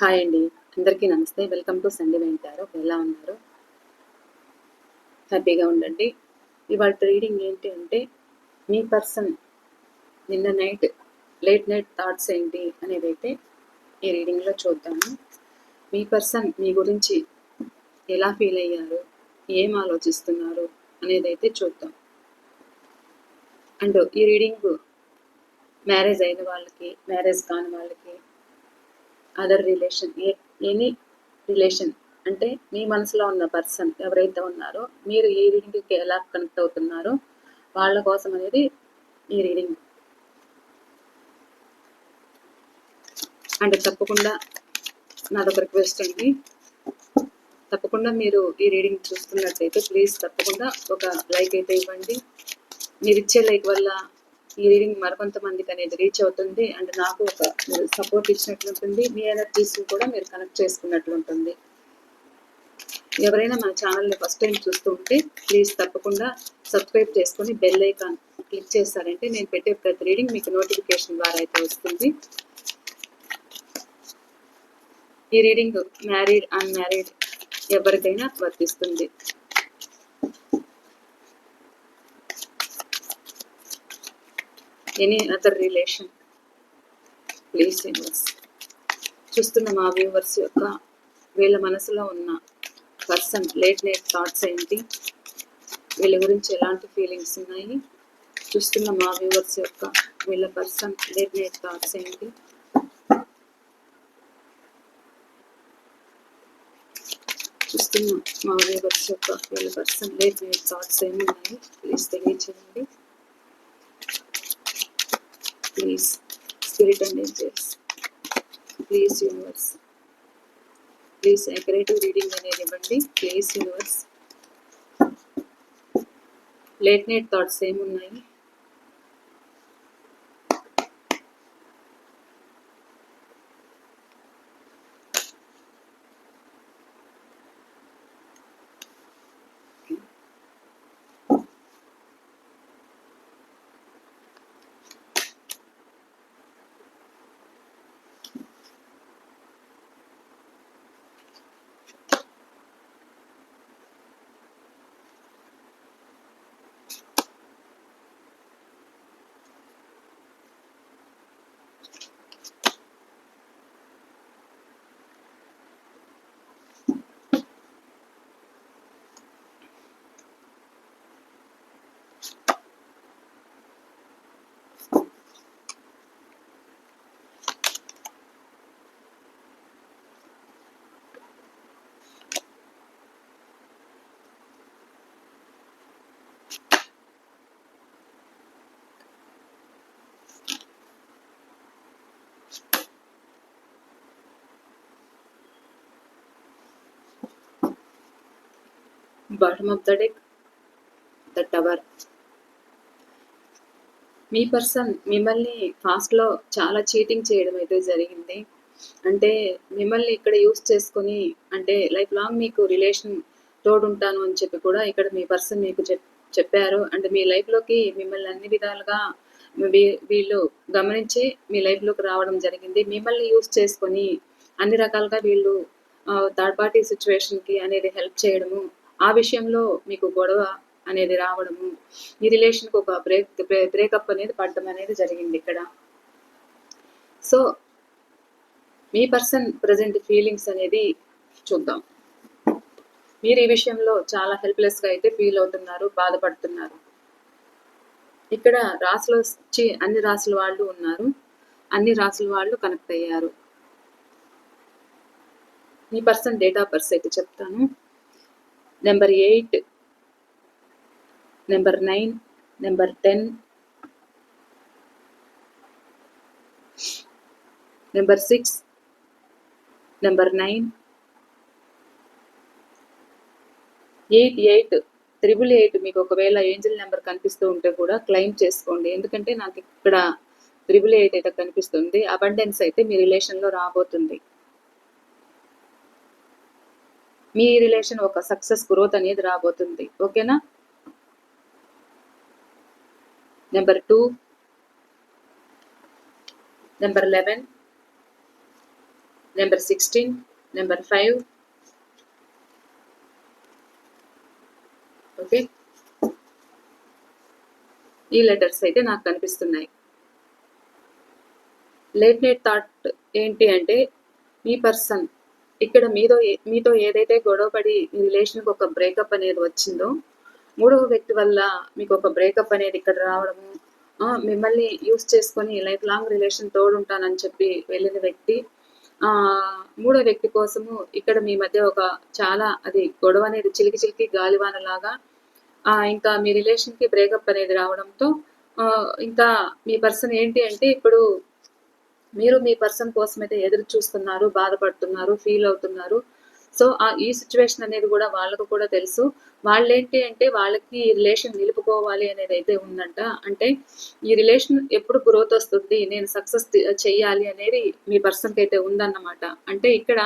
Hi అండి. అందరికీ నమస్తే. వెల్కమ్ టు సండే వెంటారు ఎలా ఉన్నారు? హ్యాపీగా ఉండండి. ఇవాళ రీడింగ్ ఏంటి అంటే మీ పర్సన్ నిన్న నైట్ లేట్ నైట్ థాట్స్ ఏంటి అనేది అయితే ఈ రీడింగ్లో చూద్దాము. మీ పర్సన్ మీ గురించి ఎలా ఫీల్ అయ్యారు? ఏం ఆలోచిస్తున్నారు? అనేది అయితే చూద్దాం. అండ్ ఈ రీడింగ్ మ్యారేజ్ అయిన వాళ్ళకి మ్యారేజ్ కాని వాళ్ళకి other relation a any relation అంటే మీ మనసులో ఉన్న పర్సన్ ఎవరైతే ఉన్నారో మీరు ఈ రీడింగ్కి ఎలా కనెక్ట్ అవుతున్నారో వాళ్ళ కోసం అనేది ఈ రీడింగ్ అంటే తప్పకుండా నాదొక రిక్వెస్ట్ అండి తప్పకుండా మీరు ఈ రీడింగ్ చూస్తున్నట్టయితే ప్లీజ్ తప్పకుండా ఒక లైక్ అయితే ఇవ్వండి. మీరు ఇచ్చే లైక్ వల్ల ఈ రీడింగ్ మరికొంతమందికి అనేది రీచ్ అవుతుంది. అండ్ నాకు ఒక సపోర్ట్ ఇచ్చినట్లు ఉంటుంది. మీ ఎనర్జీస్ కూడా మీరు కనెక్ట్ చేసుకున్నట్లు ఉంటుంది. ఎవరైనా మన ఛానల్ని ఫస్ట్ టైం చూస్తూ ఉంటే ప్లీజ్ తప్పకుండా సబ్స్క్రైబ్ చేసుకొని బెల్ ఐకాన్ క్లిక్ చేస్తారంటే నేను పెట్టే ప్రతి రీడింగ్ మీకు నోటిఫికేషన్ ద్వారా అయితే వస్తుంది. ఈ రీడింగ్ మ్యారీడ్ అన్మ్యారీడ్ ఎవరికైనా వర్తిస్తుంది. Any other relation please universe చూస్తున్న మా వ్యూవర్స్ యొక్క వీళ్ళ మనసులో ఉన్న పర్సన్ లేట్ నైట్ థాట్స్ ఏంటి? వీళ్ళ గురించి ఎలాంటి ఫీలింగ్స్ ఉన్నాయి? చూస్తున్న మా వ్యూవర్స్ యొక్క వీళ్ళ పర్సన్ లేట్ నైట్ థాట్స్ ఏంటి? చూస్తున్న మా వ్యూవర్స్ యొక్క వీళ్ళ పర్సన్ లేట్ నైట్ థాట్స్ ఏమున్నాయి? ప్లీజ్ తెలియచేయండి. Please spirit and angels please universe please accurate reading అనేది ఇవ్వండి please universe late night thoughts ఏమున్నాయి? Bottom of the deck the tower me person మిమ్మల్ని ఫాస్ట్లో చాలా చీటింగ్ చేయడం అయితే జరిగింది. అంటే మిమ్మల్ని ఇక్కడ యూస్ చేసుకొని అంటే లైఫ్ లాంగ్ మీకు రిలేషన్ తోడుంటాను అని చెప్పి కూడా ఇక్కడ మీ పర్సన్ మీకు చెప్ చెప్పారు. అంటే మీ లైఫ్లోకి మిమ్మల్ని అన్ని విధాలుగా వీళ్ళు గమనించి మీ లైఫ్లోకి రావడం జరిగింది. మిమ్మల్ని యూస్ చేసుకొని అన్ని రకాలుగా వీళ్ళు థర్డ్ పార్టీ సిచ్యువేషన్కి అనేది హెల్ప్ చేయడము ఆ విషయంలో మీకు గొడవ అనేది రావడము ఈ రిలేషన్కి ఒక బ్రేక్ బ్రేకప్ అనేది పడడం అనేది జరిగింది ఇక్కడ. సో మీ పర్సన్ ప్రజెంట్ ఫీలింగ్స్ అనేది చూద్దాం. మీరు ఈ విషయంలో చాలా హెల్ప్లెస్గా అయితే ఫీల్ అవుతున్నారు బాధపడుతున్నారు. ఇక్కడ రాసులు వచ్చి అన్ని రాసుల వాళ్ళు ఉన్నారు. అన్ని రాసుల వాళ్ళు కనెక్ట్ అయ్యారు. మీ పర్సన్ డేట్ ఆఫ్ బర్త్ అయితే చెప్తాను. Number eight number nine number ten number six number nine eight eight triple eight మీకు ఒకవేళ ఏంజిల్ నెంబర్ కనిపిస్తూ ఉంటే కూడా క్లెయిమ్ చేసుకోండి. ఎందుకంటే నాకు ఇక్కడ త్రిబుల్ ఎయిట్ అయితే కనిపిస్తుంది. అబండెన్స్ అయితే మీ రిలేషన్లో రాబోతుంది. మీ రిలేషన్ ఒక సక్సెస్ గ్రోత్ అనేది రాబోతుంది. ఓకేనా number two number eleven number sixteen number five okay ఈ లెటర్స్ అయితే నాకు కనిపిస్తున్నాయి. లేట్ నైట్ థాట్ ఏంటి అంటే మీ పర్సన్ ఇక్కడ మీతో మీతో ఏదైతే గొడవపడి మీ రిలేషన్కి ఒక బ్రేకప్ అనేది వచ్చిందో మూడవ వ్యక్తి వల్ల మీకు ఒక బ్రేకప్ అనేది ఇక్కడ రావడము మిమ్మల్ని యూస్ చేసుకొని లైఫ్ లాంగ్ రిలేషన్ తోడుంటానని చెప్పి వెళ్ళిన వ్యక్తి ఆ మూడో వ్యక్తి కోసము ఇక్కడ మీ మధ్య ఒక చాలా అది గొడవ అనేది చిలికి చిలికి గాలివాన లాగా ఆ, ఇంకా మీ రిలేషన్కి బ్రేకప్ అనేది రావడంతో ఇంకా మీ పర్సన్ ఏంటి అంటే ఇప్పుడు మీరు మీ పర్సన్ కోసం అయితే ఎదురు చూస్తున్నారు బాధపడుతున్నారు ఫీల్ అవుతున్నారు. సో ఆ ఈ సిచ్యువేషన్ అనేది కూడా వాళ్ళకు కూడా తెలుసు. వాళ్ళు ఏంటి అంటే వాళ్ళకి ఈ రిలేషన్ నిలుపుకోవాలి అనేది అయితే ఉందంట. అంటే ఈ రిలేషన్ ఎప్పుడు గ్రోత్ వస్తుంది నేను సక్సెస్ చెయ్యాలి అనేది మీ పర్సన్కి అయితే ఉందన్నమాట. అంటే ఇక్కడ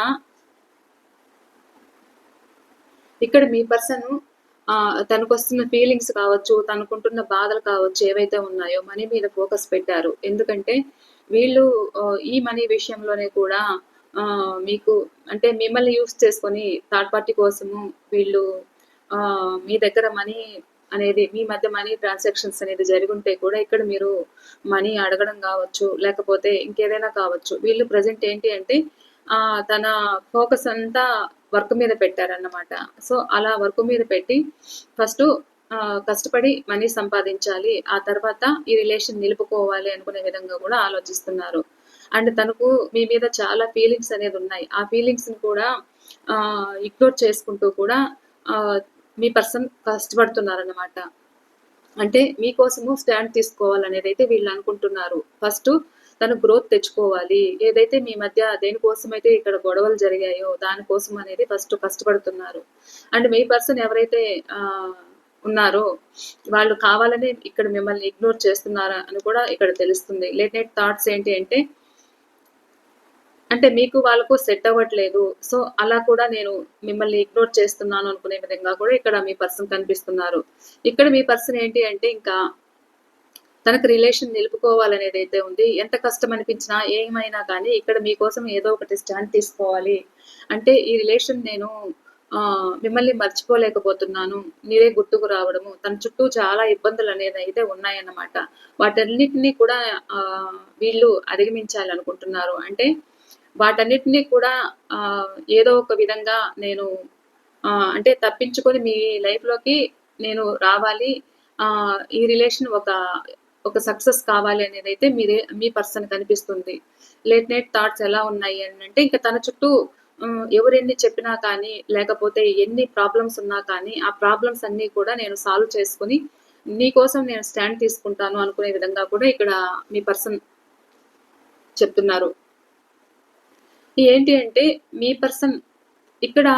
ఇక్కడ మీ పర్సన్ తనకు వస్తున్న ఫీలింగ్స్ కావచ్చు తనకుంటున్న బాధలు కావచ్చు ఏవైతే ఉన్నాయో మనీ మీద ఫోకస్ పెట్టారు. ఎందుకంటే వీళ్ళు ఈ మనీ విషయంలోనే కూడా మీకు అంటే మిమ్మల్ని యూస్ చేసుకొని థర్డ్ పార్టీ కోసము వీళ్ళు ఆ, మీ దగ్గర మనీ అనేది మీ మధ్య మనీ ట్రాన్సాక్షన్స్ అనేది జరిగి ఉంటే కూడా ఇక్కడ మీరు మనీ అడగడం కావచ్చు లేకపోతే ఇంకేదైనా కావచ్చు. వీళ్ళు ప్రజెంట్ ఏంటి అంటే ఆ, తన ఫోకస్ అంతా వర్క్ మీద పెట్టారన్నమాట. సో అలా వర్క్ మీద పెట్టి ఫస్ట్ కష్టపడి మనీ సంపాదించాలి ఆ తర్వాత ఈ రిలేషన్ నిలుపుకోవాలి అనుకునే విధంగా కూడా ఆలోచిస్తున్నారు. అండ్ తనకు మీ మీద చాలా ఫీలింగ్స్ అనేది ఉన్నాయి. ఆ ఫీలింగ్స్ని కూడా ఇగ్నోర్ చేసుకుంటూ కూడా మీ పర్సన్ కష్టపడుతున్నారన్నమాట. అంటే మీకోసము స్టాండ్ తీసుకోవాలనేది అయితే వీళ్ళు అనుకుంటున్నారు. ఫస్ట్ తను గ్రోత్ తెచ్చుకోవాలి. ఏదైతే మీ మధ్య దేనికోసమైతే ఇక్కడ గొడవలు జరిగాయో దానికోసం అనేది ఫస్ట్ కష్టపడుతున్నారు. అండ్ మీ పర్సన్ ఎవరైతే ఆ, ఉన్నారో వాళ్ళు కావాలని ఇక్కడ మిమ్మల్ని ఇగ్నోర్ చేస్తున్నారా అని కూడా ఇక్కడ తెలుస్తుంది. లేట్ నైట్ థాట్స్ ఏంటి అంటే అంటే మీకు వాళ్ళకు సెట్ అవ్వట్లేదు. సో అలా కూడా నేను మిమ్మల్ని ఇగ్నోర్ చేస్తున్నాను అనుకునే విధంగా కూడా ఇక్కడ మీ పర్సన్ కనిపిస్తున్నారు. ఇక్కడ మీ పర్సన్ ఏంటి అంటే ఇంకా తనకు రిలేషన్ నిలుపుకోవాలనేది అయితే ఉంది. ఎంత కష్టం అనిపించినా ఏమైనా కానీ ఇక్కడ మీకోసం ఏదో ఒకటి స్టాండ్ తీసుకోవాలి. అంటే ఈ రిలేషన్ నేను మిమ్మల్ని మర్చిపోలేకపోతున్నాను. మీరే గుర్తుకు రావడము. తన చుట్టూ చాలా ఇబ్బందులు అనేది అయితే ఉన్నాయన్నమాట. వాటన్నిటినీ కూడా వీళ్ళు అధిగమించాలనుకుంటున్నారు. అంటే వాటన్నిటినీ కూడా ఏదో ఒక విధంగా నేను అంటే తప్పించుకొని మీ లైఫ్లోకి నేను రావాలి. ఆ, ఈ రిలేషన్ ఒక ఒక సక్సెస్ కావాలి అనేది అయితే మీరే మీ పర్సన్ కనిపిస్తుంది లేట్ నైట్ థాట్స్ ఎలా ఉన్నాయి అని అంటే ఇంకా తన చుట్టూ ఎవరెన్ని ఎవరు ఎన్ని చెప్పినా కానీ లేకపోతే ఎన్ని ప్రాబ్లమ్స్ ఉన్నా కానీ ఆ ప్రాబ్లమ్స్ అన్నీ కూడా నేను సాల్వ్ చేసుకుని నీకోసం నేను స్టాండ్ తీసుకుంటాను అనుకునే విధంగా కూడా ఇక్కడ మీ పర్సన్ చెప్తున్నారు. ఏంటి అంటే మీ పర్సన్ ఇక్కడ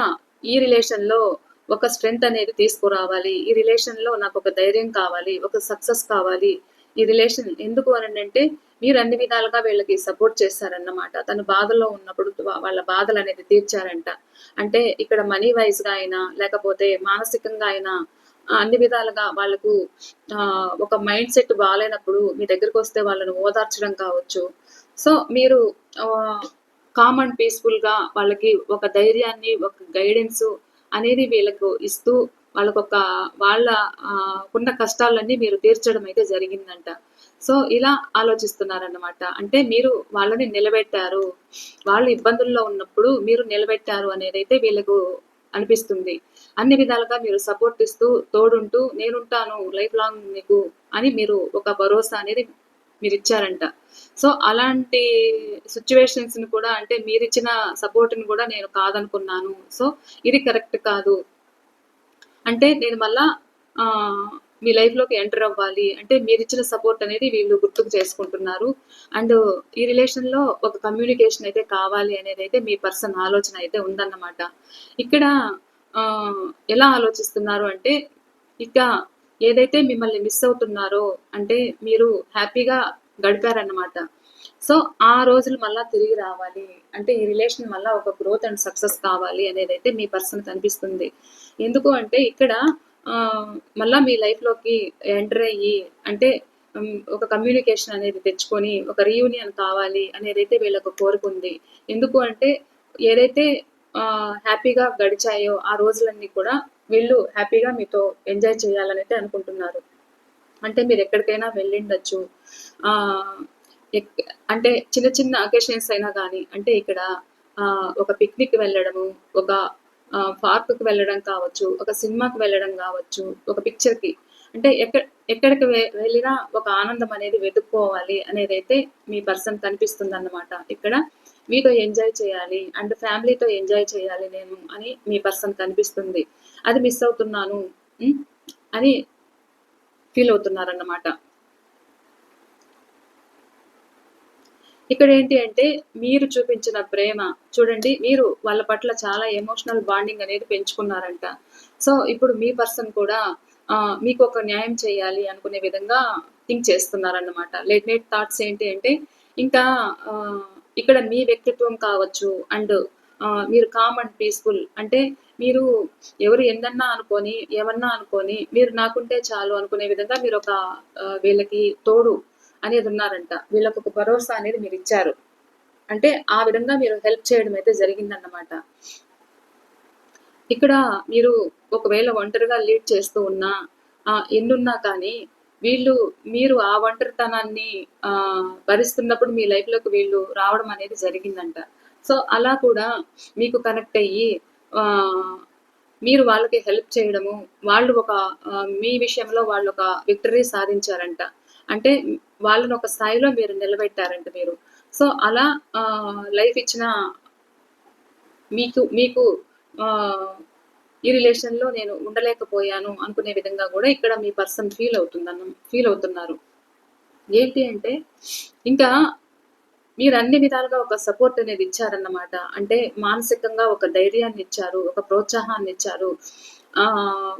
ఈ రిలేషన్లో ఒక స్ట్రెంగ్త్ అనేది తీసుకురావాలి. ఈ రిలేషన్లో నాకు ఒక ధైర్యం కావాలి ఒక సక్సెస్ కావాలి. ఈ రిలేషన్ ఎందుకు అని అంటే మీరు అన్ని విధాలుగా వీళ్ళకి సపోర్ట్ చేశారన్నమాట తను బాధలో ఉన్నప్పుడు వాళ్ళ బాధలు అనేది తీర్చారంట. అంటే ఇక్కడ మనీ వైజ్గా అయినా లేకపోతే మానసికంగా అయినా అన్ని విధాలుగా వాళ్ళకు ఆ, ఒక మైండ్ సెట్ బాగాలేనప్పుడు మీ దగ్గరకు వస్తే వాళ్ళను ఓదార్చడం కావచ్చు. సో మీరు కామ్ అండ్ పీస్ఫుల్గా వాళ్ళకి ఒక ధైర్యాన్ని ఒక గైడెన్స్ అనేది వీళ్ళకు ఇస్తూ వాళ్ళకొక వాళ్ళ ఉన్న కష్టాలన్నీ మీరు తీర్చడం అయితే జరిగిందంట. సో ఇలా ఆలోచిస్తున్నారన్నమాట. అంటే మీరు వాళ్ళని నిలబెట్టారు. వాళ్ళు ఇబ్బందుల్లో ఉన్నప్పుడు మీరు నిలబెట్టారు అనేది అయితే వీళ్ళకు అనిపిస్తుంది. అన్ని విధాలుగా మీరు సపోర్ట్ ఇస్తూ తోడుంటూ నేనుంటాను లైఫ్ లాంగ్ మీకు అని మీరు ఒక భరోసా అనేది మీరు ఇచ్చారంట సో అలాంటి సిచ్యువేషన్స్ని కూడా అంటే మీరు ఇచ్చిన సపోర్ట్ని కూడా నేను కాదనుకున్నాను. సో ఇది కరెక్ట్ కాదు. అంటే నేను మళ్ళా మీ లైఫ్లోకి ఎంటర్ అవ్వాలి. అంటే మీరు ఇచ్చిన సపోర్ట్ అనేది వీళ్ళు గుర్తుకు చేసుకుంటున్నారు. అండ్ ఈ రిలేషన్లో ఒక కమ్యూనికేషన్ అయితే కావాలి అనేది అయితే మీ పర్సన్ ఆలోచన అయితే ఉందన్నమాట. ఇక్కడ ఆ, ఎలా ఆలోచిస్తున్నారు అంటే ఇక ఏదైతే మిమ్మల్ని మిస్ అవుతున్నారో అంటే మీరు హ్యాపీగా గడిపారన్నమాట. సో ఆ రోజులు మళ్ళీ తిరిగి రావాలి. అంటే ఈ రిలేషన్ మళ్ళీ ఒక గ్రోత్ అండ్ సక్సెస్ కావాలి అనేది అయితే మీ పర్సన్ కనిపిస్తుంది ఎందుకు అంటే ఇక్కడ మళ్ళీ మీ లైఫ్లోకి ఎంటర్ అయ్యి అంటే ఒక కమ్యూనికేషన్ అనేది తెచ్చుకొని, ఒక రీయూనియన్ కావాలి అనేదైతే వీళ్ళకు కోరుకుంది ఎందుకు అంటే ఏదైతే హ్యాపీగా గడిచాయో ఆ రోజులన్నీ కూడా వీళ్ళు హ్యాపీగా మీతో ఎంజాయ్ చేయాలనైతే అనుకుంటున్నారు. అంటే మీరెక్కడికైనా వెళ్ళిండొచ్చు. అంటే చిన్న చిన్న అకేషన్స్ అయినా కానీ అంటే ఇక్కడ ఒక పిక్నిక్ వెళ్ళడము, ఒక పార్క్‌కి వెళ్ళడం కావచ్చు, ఒక సినిమాకి వెళ్ళడం కావచ్చు ఒక పిక్చర్‌కి అంటే ఎక్కడ ఎక్కడికి వెళ్ళినా ఒక ఆనందం అనేది వెతుక్కోవాలి అనేదైతే మీ పర్సన్ కనిపిస్తుంది అన్నమాట ఇక్కడ మీతో ఎంజాయ్ చేయాలి అండ్ ఫ్యామిలీతో ఎంజాయ్ చేయాలి నేను అని మీ పర్సన్ కనిపిస్తుంది. అది మిస్ అవుతున్నాను అని ఫీల్ అవుతున్నారన్నమాట. ఇక్కడ ఏంటి అంటే మీరు చూపించిన ప్రేమ చూడండి మీరు వాళ్ళ పట్ల చాలా ఎమోషనల్ బాండింగ్ అనేది పెంచుకున్నారంట. సో, ఇప్పుడు మీ పర్సన్ కూడా మీకు ఒక న్యాయం చేయాలి అనుకునే విధంగా థింక్ చేస్తున్నారన్నమాట. లేట్ నైట్ థాట్స్ ఏంటి అంటే ఇంకా ఇక్కడ మీ వ్యక్తిత్వం కావచ్చు అండ్ మీరు కామ్ అండ్ పీస్‌ఫుల్ అంటే మీరు ఎవరు ఎన్నన్నా అనుకొని ఏమన్నా అనుకొని మీరు నాకుంటే చాలు అనుకునే విధంగా మీరు ఒక వీళ్ళకి తోడు అని ఉన్నారంట వీళ్ళకు ఒక భరోసా అనేది మీరు ఇచ్చారు అంటే ఆ విధంగా మీరు హెల్ప్ చేయడం అయితే జరిగిందన్నమాట. ఇక్కడ మీరు ఒకవేళ ఒంటరిగా లీడ్ చేస్తూ ఉన్నా ఆహ్, ఎన్నున్నా కానీ వీళ్ళు మీరు ఆ ఒంటరితనాన్ని భరిస్తున్నప్పుడు మీ లైఫ్‌లోకి వీళ్ళు రావడం అనేది జరిగిందంట. సో, అలా కూడా మీకు కనెక్ట్ అయ్యి మీరు వాళ్ళకి హెల్ప్ చేయడము, వాళ్ళు ఒక మీ విషయంలో వాళ్ళు ఒక విక్టరీ సాధించారంట. అంటే వాళ్ళని ఒక స్థాయిలో మీరు నిలబెట్టారంట మీరు. సో, అలా లైఫ్ ఇచ్చిన మీకు మీకు ఈ రిలేషన్‌లో నేను ఉండలేకపోయాను అనుకునే విధంగా కూడా ఇక్కడ మీ పర్సన్ ఫీల్ అవుతుందన్న ఫీల్ అవుతున్నారు. ఏంటి అంటే ఇంకా మీరు అన్ని విధాలుగా ఒక సపోర్ట్ అనేది ఇచ్చారన్నమాట. అంటే మానసికంగా ఒక ధైర్యాన్ని ఇచ్చారు ఒక ప్రోత్సాహాన్ని ఇచ్చారు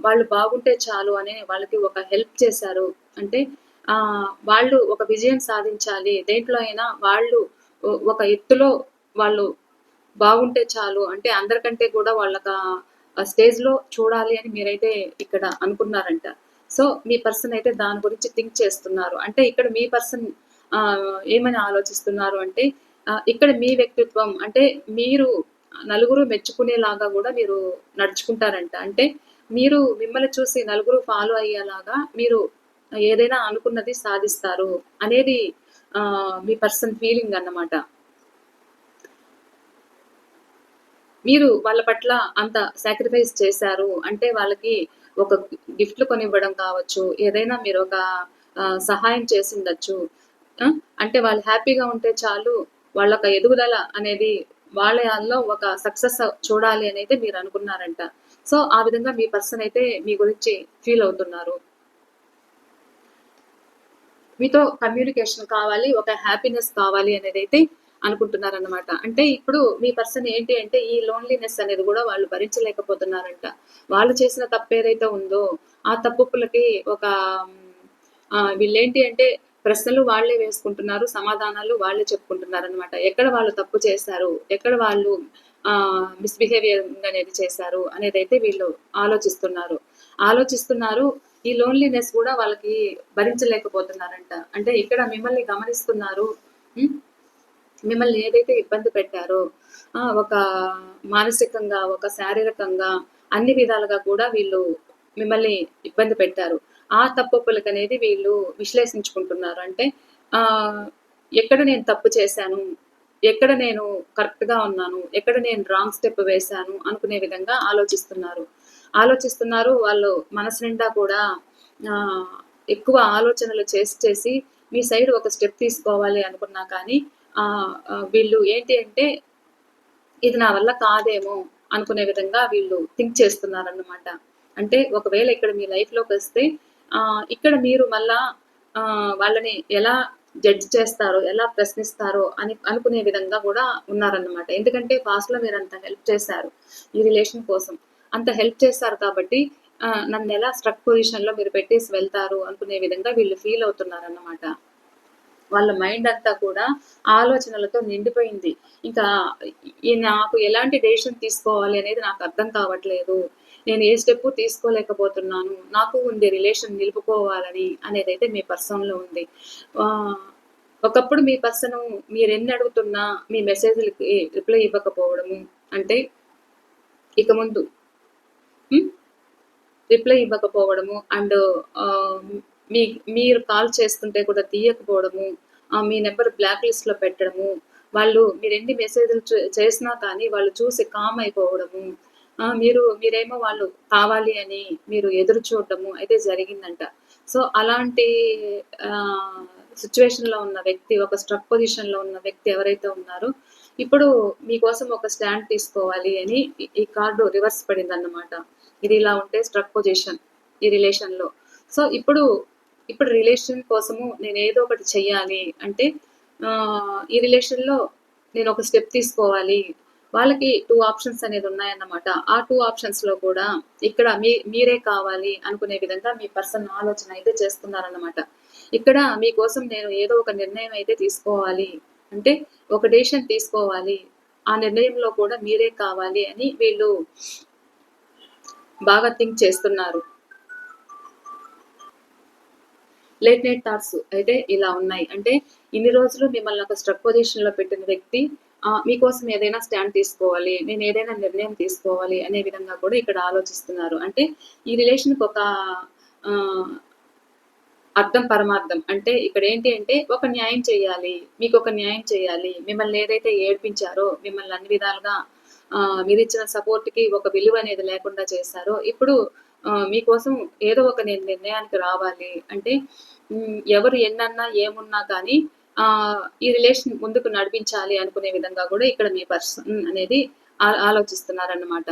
వాళ్ళు బాగుంటే చాలు అనే వాళ్ళకి ఒక హెల్ప్ చేశారు. అంటే వాళ్ళు ఒక విజయం సాధించాలి. దేంట్లో అయినా వాళ్ళు ఒక ఎత్తులో వాళ్ళు బాగుంటే చాలు. అంటే అందరికంటే కూడా వాళ్ళొక స్టేజ్లో చూడాలి అని మీరైతే ఇక్కడ అనుకున్నారంట. సో, మీ పర్సన్ అయితే దాని గురించి థింక్ చేస్తున్నారు. అంటే ఇక్కడ మీ పర్సన్ ఆ ఏమని ఆలోచిస్తున్నారు అంటే ఇక్కడ మీ వ్యక్తిత్వం అంటే మీరు నలుగురు మెచ్చుకునేలాగా కూడా మీరు నడుచుకుంటారంట. అంటే మీరు మిమ్మల్ని చూసి నలుగురు ఫాలో అయ్యేలాగా మీరు ఏదైనా అనుకున్నది సాధిస్తారు అనేది మీ పర్సన్ ఫీలింగ్ అన్నమాట. మీరు వాళ్ళ పట్ల అంత సాక్రిఫైస్ చేశారు. అంటే వాళ్ళకి ఒక గిఫ్ట్‌లు కొనివ్వడం కావచ్చు, ఏదైనా మీరు ఒక సహాయం చేసిండొచ్చు అంటే వాళ్ళు హ్యాపీగా ఉంటే చాలు. వాళ్ళ యొక్క ఎదుగుదల అనేది వాళ్ళలో ఒక సక్సెస్ చూడాలి అనేది మీరు అనుకున్నారంట సో, ఆ విధంగా మీ పర్సన్ అయితే మీ గురించి ఫీల్ అవుతున్నారు. మీతో కమ్యూనికేషన్ కావాలి. ఒక హ్యాపీనెస్ కావాలి అనేది అయితే అనుకుంటున్నారన్నమాట. అంటే ఇప్పుడు మీ పర్సన్ ఏంటి అంటే ఈ లోన్‌లీనెస్ అనేది కూడా వాళ్ళు భరించలేకపోతున్నారంట. వాళ్ళు చేసిన తప్పు ఏదైతే ఉందో ఆ తప్పులకి ఒక వీళ్ళేంటి అంటే ప్రశ్నలు వాళ్ళే వేసుకుంటున్నారు. సమాధానాలు వాళ్ళే చెప్పుకుంటున్నారన్నమాట. ఎక్కడ వాళ్ళు తప్పు చేశారు? ఎక్కడ వాళ్ళు ఆ మిస్బిహేవియర్ అనేది చేశారు? అనేది అయితే వీళ్ళు ఆలోచిస్తున్నారు. ఆలోచిస్తున్నారు. ఈ లోన్‌లీనెస్ కూడా వాళ్ళకి భరించలేకపోతున్నారంట. అంటే ఇక్కడ మిమ్మల్ని గమనిస్తున్నారు. మిమ్మల్ని ఏదైతే ఇబ్బంది పెట్టారో ఆ! ఒక మానసికంగా, ఒక శారీరకంగా అన్ని విధాలుగా కూడా వీళ్ళు మిమ్మల్ని ఇబ్బంది పెట్టారు. ఆ తప్పొప్పులకనేది వీళ్ళు విశ్లేషించుకుంటున్నారు. అంటే ఎక్కడ నేను తప్పు చేశాను? ఎక్కడ నేను కరెక్ట్‌గా ఉన్నాను? ఎక్కడ నేను రాంగ్ స్టెప్ వేశాను? అనుకునే విధంగా ఆలోచిస్తున్నారు. ఆలోచిస్తున్నారు. వాళ్ళు మనసు నిండా కూడా ఎక్కువ ఆలోచనలు చేసి చేసి మీ సైడ్ ఒక స్టెప్ తీసుకోవాలి అనుకున్నా కానీ వీళ్ళు ఏంటి అంటే ఇది నా వల్ల కాదేమో అనుకునే విధంగా వీళ్ళు థింక్ చేస్తున్నారన్నమాట. అంటే ఒకవేళ ఇక్కడ మీ లైఫ్లోకి వస్తే ఇక్కడ మీరు మళ్ళా వాళ్ళని ఎలా జడ్జ్ చేస్తారో, ఎలా ప్రశ్నిస్తారో అని అనుకునే విధంగా కూడా ఉన్నారన్నమాట. ఎందుకంటే పాస్ట్‌లో అంత హెల్ప్ చేశారు. ఈ రిలేషన్ కోసం. అంత హెల్ప్ చేస్తారు కాబట్టి నన్ను ఎలా స్ట్రక్ పొజిషన్‌లో మీరు పెట్టేసి వెళ్తారు అనుకునే విధంగా వీళ్ళు ఫీల్ అవుతున్నారన్నమాట. వాళ్ళ మైండ్ అంతా కూడా ఆలోచనలతో నిండిపోయింది. ఇంకా నాకు ఎలాంటి డెసిషన్ తీసుకోవాలి అనేది నాకు అర్థం కావట్లేదు. నేను ఏ స్టెప్ తీసుకోలేకపోతున్నాను నాకు ఉంది రిలేషన్ నిలుపుకోవాలని అనేది అయితే మీ పర్సన్లో ఉంది ఒకప్పుడు మీ పర్సన్ మీరు ఎన్ని అడుగుతున్నా మీ మెసేజ్లకి రిప్లై ఇవ్వకపోవడము అంటే ఇక ముందు Hmm? రిప్లై ఇవ్వకపోవడము అండ్ uh, మీ మీరు కాల్ చేస్తుంటే కూడా తీయకపోవడము మీ నెంబర్ బ్లాక్ లిస్ట్లో పెట్టడము వాళ్ళు మీరు ఎన్ని మెసేజ్లు చేసినా కానీ వాళ్ళు చూసి కామ్ అయిపోవడము. మీరు మీరేమో వాళ్ళు కావాలి అని మీరు ఎదురు చూడటము అయితే జరిగిందంట. సో అలాంటి సిచ్యువేషన్లో ఉన్న వ్యక్తి ఒక స్ట్రక్ పొజిషన్లో ఉన్న వ్యక్తి ఎవరైతే ఉన్నారో ఇప్పుడు మీకోసం ఒక స్టాండ్ తీసుకోవాలి అని ఈ- ఈ కార్డు రివర్స్ పడింది అన్నమాట ఇది ఇలా ఉంటే స్ట్రక్ పొజిషన్ ఈ రిలేషన్లో సో ఇప్పుడు ఇప్పుడు రిలేషన్ కోసము నేను ఏదో ఒకటి చెయ్యాలి అంటే ఈ రిలేషన్లో నేను ఒక స్టెప్ తీసుకోవాలి. వాళ్ళకి టూ ఆప్షన్స్ అనేది ఉన్నాయన్నమాట. ఆ టూ ఆప్షన్స్లో కూడా ఇక్కడ మీ మీరే కావాలి అనుకునే విధంగా మీ పర్సన్ ఆలోచన అయితే చేస్తున్నారన్నమాట. ఇక్కడ మీకోసం నేను ఏదో ఒక నిర్ణయం అయితే తీసుకోవాలి అంటే ఒక డెసిషన్ తీసుకోవాలి. ఆ నిర్ణయంలో కూడా మీరే కావాలి అని వీళ్ళు బాగా థింక్ చేస్తున్నారు. లేట్ నైట్ థాట్స్ అయితే ఇలా ఉన్నాయి. అంటే ఇన్ని రోజులు మిమ్మల్ని ఒక స్ట్రక్ పొజిషన్లో పెట్టిన వ్యక్తి మీకోసం ఏదైనా స్టాండ్ తీసుకోవాలి నేను ఏదైనా నిర్ణయం తీసుకోవాలి అనే విధంగా కూడా ఇక్కడ ఆలోచిస్తున్నారు. అంటే ఈ రిలేషన్కి ఒక అర్థం పరమార్థం. అంటే ఇక్కడ ఏంటి అంటే ఒక న్యాయం చేయాలి మీకు ఒక న్యాయం చేయాలి మిమ్మల్ని ఏదైతే ఏడ్పించారో మిమ్మల్ని అన్ని విధాలుగా మీరు ఇచ్చిన సపోర్ట్కి కి ఒక విలువ అనేది లేకుండా చేశారో ఇప్పుడు మీకోసం ఏదో ఒక నేను నిర్ణయానికి రావాలి. అంటే ఎవరు ఎన్నన్నా ఏమున్నా కానీ ఈ రిలేషన్ ముందుకు నడిపించాలి అనుకునే విధంగా కూడా ఇక్కడ మీ పర్సన్ అనేది ఆ- ఆలోచిస్తున్నారన్నమాట.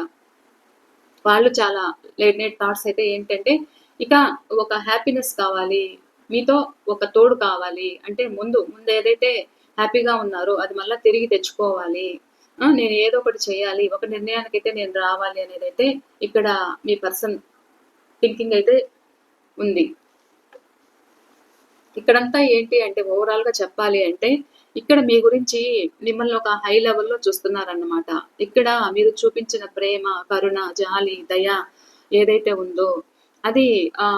వాళ్ళు చాలా లేట్ నైట్ థాట్స్ అయితే ఏంటంటే ఇక ఒక హ్యాపీనెస్ కావాలి మీతో ఒక తోడు కావాలి. అంటే ముందు ముందు ఏదైతే హ్యాపీగా ఉన్నారో అది మళ్ళీ తిరిగి తెచ్చుకోవాలి. నేను ఏదో ఒకటి చేయాలి ఒక నిర్ణయానికి అయితే నేను రావాలి అనేది అయితే ఇక్కడ మీ పర్సన్ థింకింగ్ అయితే ఉంది. ఇక్కడంతా ఏంటి అంటే ఓవరాల్గా చెప్పాలి అంటే ఇక్కడ మీ గురించి మిమ్మల్ని ఒక హై లెవెల్లో చూస్తున్నారన్నమాట. ఇక్కడ మీరు చూపించిన ప్రేమ కరుణ జాలి దయ ఏదైతే ఉందో అది ఆ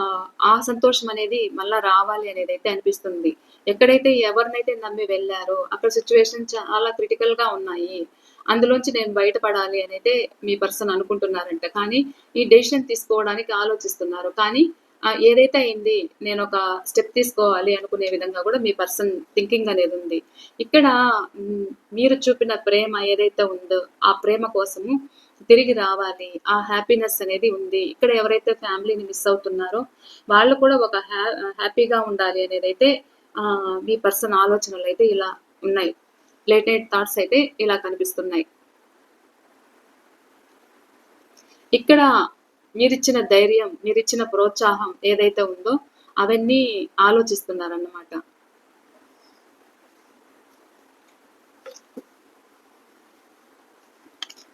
ఆ సంతోషం అనేది మళ్ళా రావాలి అనేది అయితే అనిపిస్తుంది. ఎక్కడైతే ఎవరినైతే నమ్మి వెళ్ళారో అక్కడ సిచ్యువేషన్ చాలా క్రిటికల్గా ఉన్నాయి. అందులోంచి నేను బయటపడాలి అని అయితే మీ పర్సన్ అనుకుంటున్నారంట. కానీ ఈ డెసిషన్ తీసుకోవడానికి ఆలోచిస్తున్నారు. కానీ ఏదైతే అయింది నేను ఒక స్టెప్ తీసుకోవాలి అనుకునే విధంగా కూడా మీ పర్సన్ థింకింగ్ అనేది ఉంది. ఇక్కడ మీరు చూపిన ప్రేమ ఏదైతే ఉందో ఆ ప్రేమ కోసము తిరిగి రావాలి. ఆ హ్యాపీనెస్ అనేది ఉంది. ఇక్కడ ఎవరైతే ఫ్యామిలీని మిస్ అవుతున్నారో వాళ్ళు కూడా ఒక హ్యా హ్యాపీగా ఉండాలి అనేది అయితే మీ పర్సన్ ఆలోచనలు అయితే ఇలా ఉన్నాయి. లేట్ నైట్ థాట్స్ అయితే ఇలా కనిపిస్తున్నాయి. ఇక్కడ మీరిచ్చిన ధైర్యం మీరిచ్చిన ప్రోత్సాహం ఏదైతే ఉందో అవన్నీ ఆలోచిస్తున్నారన్నమాట.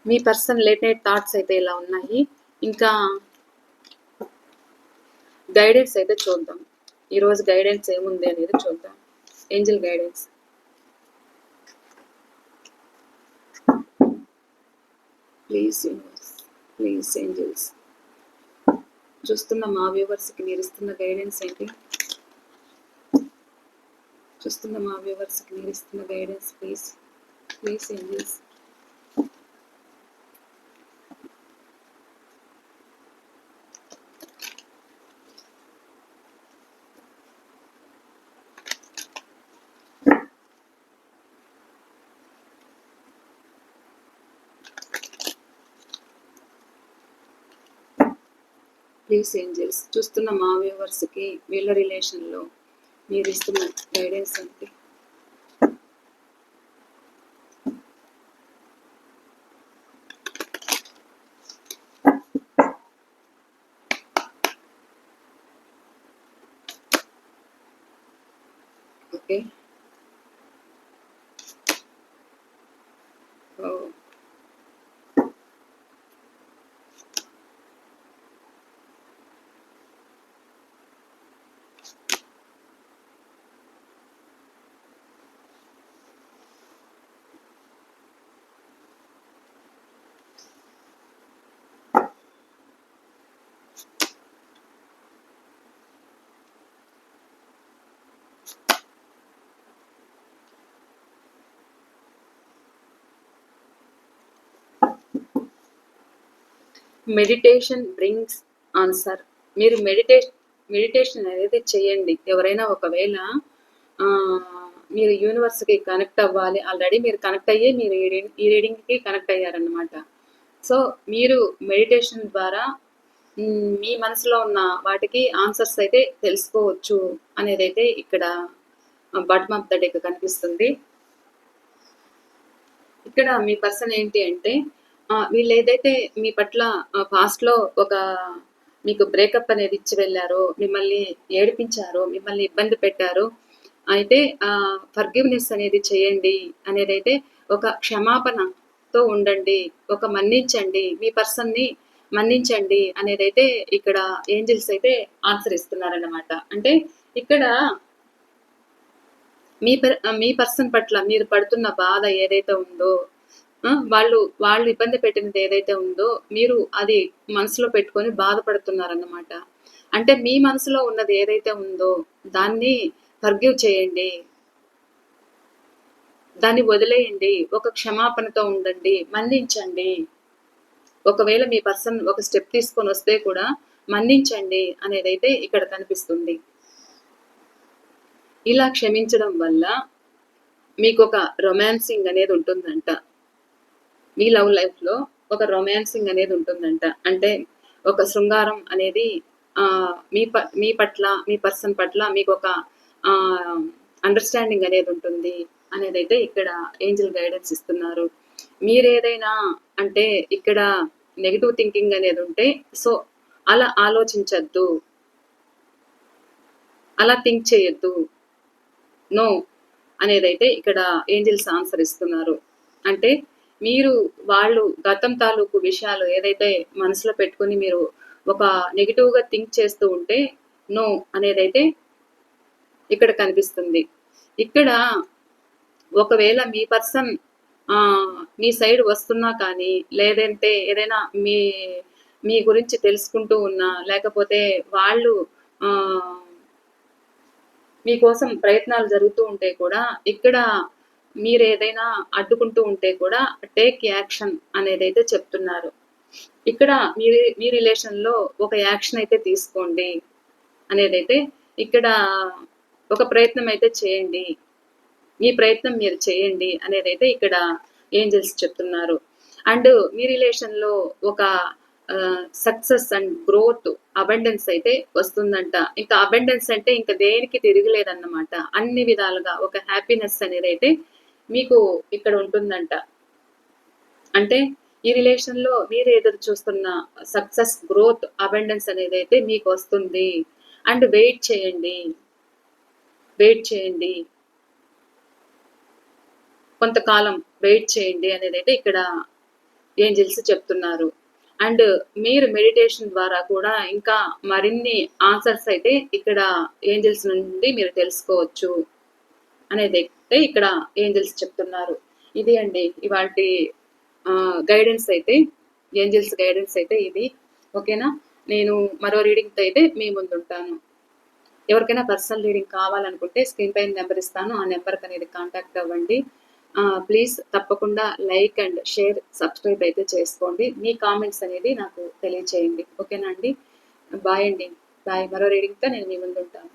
మీ పర్సన్ లేట్ నైట్ థాట్స్ అయితే ఇలా ఉన్నాయి. ఇంకా గైడెన్స్ అయితే చూద్దాం. ఈరోజు గైడెన్స్ ఏముంది అనేది చూద్దాం. Angel guidance. Please universe please angels చూస్తున్న మా వ్యూవర్స్కి మీరు ఇస్తున్న గైడెన్స్ ఏంటి? చూస్తున్న మా వ్యూవర్స్కి మీరు ఇస్తున్న guidance please please angels please angels చూస్తున్న మా వ్యూవర్స్కి వీళ్ళ రిలేషన్లో మీరు ఇస్తున్న గైడెన్స్ ఏంటి okay oh meditation brings answer మీరు మెడిటేషన్ మెడిటేషన్ అనేది చేయండి. ఎవరైనా ఒకవేళ మీరు యూనివర్స్కి కనెక్ట్ అవ్వాలి ఆల్రెడీ మీరు కనెక్ట్ అయ్యి మీరు ఈ ఈ రీడింగ్కి కనెక్ట్ అయ్యారనమాట సో మీరు మెడిటేషన్ ద్వారా మీ మనసులో ఉన్న వాటికి ఆన్సర్స్ అయితే తెలుసుకోవచ్చు అనేది అయితే ఇక్కడ బాటమ్ ఆఫ్ ద డెక్ కనిపిస్తుంది. ఇక్కడ మీ పర్సన్ ఏంటి అంటే వీళ్ళు ఏదైతే మీ పట్ల పాస్ట్లో ఒక మీకు బ్రేకప్ అనేది ఇచ్చి వెళ్ళారో మిమ్మల్ని ఏడిపించారో మిమ్మల్ని ఇబ్బంది పెట్టారో అయితే ఫర్గివ్నెస్ అనేది చేయండి అనేది అయితే ఒక క్షమాపణతో ఉండండి ఒక మన్నించండి మీ పర్సన్ని మన్నించండి అనేది అయితే ఇక్కడ ఏంజిల్స్ అయితే ఆన్సర్ ఇస్తున్నారన్నమాట. అంటే ఇక్కడ మీ మీ పర్సన్ పట్ల మీరు పడుతున్న బాధ ఏదైతే ఉందో వాళ్ళు వాళ్ళు ఇబ్బంది పెట్టినది ఏదైతే ఉందో మీరు అది మనసులో పెట్టుకొని బాధపడుతున్నారన్నమాట. అంటే మీ మనసులో ఉన్నది ఏదైతే ఉందో దాన్ని ఫర్గివ్ చేయండి. దాన్ని వదిలేయండి. ఒక క్షమాపణతో ఉండండి. మన్నించండి. ఒకవేళ మీ పర్సన్ ఒక స్టెప్ తీసుకొని వస్తే కూడా మన్నించండి అనేది అయితే ఇక్కడ కనిపిస్తుంది. ఇలా క్షమించడం వల్ల మీకు ఒక రొమాన్సింగ్ అనేది ఉంటుందంట. మీ లవ్ లైఫ్లో ఒక రొమాన్సింగ్ అనేది ఉంటుందంట. అంటే ఒక శృంగారం అనేది మీ ప మీ పట్ల మీ పర్సన్ పట్ల మీకు ఒక అండర్స్టాండింగ్ అనేది ఉంటుంది అనేది అయితే ఇక్కడ ఏంజల్ గైడెన్స్ ఇస్తున్నారు. మీరేదైనా అంటే ఇక్కడ నెగిటివ్ థింకింగ్ అనేది ఉంటే సో అలా ఆలోచించద్దు. అలా థింక్ చేయొద్దు. నో అనేదైతే ఇక్కడ ఏంజిల్స్ ఆన్సర్ ఇస్తున్నారు. అంటే మీరు వాళ్ళు గతం తాలూకు విషయాలు ఏదైతే మనసులో పెట్టుకొని మీరు ఒక నెగిటివ్గా థింక్ చేస్తూ ఉంటే నో అనేదైతే ఇక్కడ కనిపిస్తుంది. ఇక్కడ ఒకవేళ మీ పర్సన్ మీ సైడ్ వస్తున్నా కానీ లేదంటే ఏదైనా మీ మీ గురించి తెలుసుకుంటూ ఉన్నా లేకపోతే వాళ్ళు మీకోసం ప్రయత్నాలు జరుగుతూ ఉంటే కూడా ఇక్కడ మీరు ఏదైనా అడ్డుకుంటూ ఉంటే కూడా టేక్ యాక్షన్ అనేది అయితే చెప్తున్నారు. ఇక్కడ మీ మీ రిలేషన్లో ఒక యాక్షన్ అయితే తీసుకోండి అనేది అయితే ఇక్కడ ఒక ప్రయత్నం అయితే చేయండి. మీ ప్రయత్నం మీరు చేయండి అనేది అయితే ఇక్కడ ఏంజల్స్ చెప్తున్నారు. అండ్ మీ రిలేషన్లో ఒక సక్సెస్ అండ్ గ్రోత్ అబెండెన్స్ అయితే వస్తుందంట. ఇంకా అబెండెన్స్ అంటే ఇంకా దేనికి తిరగలేదన్నమాట అన్ని విధాలుగా ఒక హ్యాపీనెస్ అనేది అయితే మీకు ఇక్కడ ఉంటుందంట. అంటే ఈ రిలేషన్లో మీరు ఎదురు చూస్తున్న సక్సెస్ గ్రోత్ అబెండెన్స్ అనేది అయితే మీకు వస్తుంది. అండ్ వెయిట్ చేయండి. వెయిట్ చేయండి. కొంతకాలం వెయిట్ చేయండి అనేది అయితే ఇక్కడ ఏంజిల్స్ చెప్తున్నారు. అండ్ మీరు మెడిటేషన్ ద్వారా కూడా ఇంకా మరిన్ని ఆన్సర్స్ అయితే ఇక్కడ ఏంజిల్స్ నుండి మీరు తెలుసుకోవచ్చు. అనేది అయితే ఇక్కడ ఏంజల్స్ చెప్తున్నారు. ఇది అండి ఇవాటి గైడెన్స్ అయితే ఏంజల్స్ గైడెన్స్ అయితే ఇది. ఓకేనా? నేను మరో రీడింగ్తో అయితే మీ ముందు ఉంటాను. ఎవరికైనా పర్సనల్ రీడింగ్ కావాలనుకుంటే స్క్రీన్ పైన నెంబర్ ఇస్తాను. ఆ నెంబర్కి అనేది కాంటాక్ట్ అవ్వండి. ప్లీజ్ తప్పకుండా లైక్ అండ్ షేర్ సబ్స్క్రైబ్ అయితే చేసుకోండి. మీ కామెంట్స్ అనేది నాకు తెలియచేయండి. ఓకేనా అండి? బాయ్ అండి. బాయ్. మరో రీడింగ్తో నేను మీ ముందు ఉంటాను.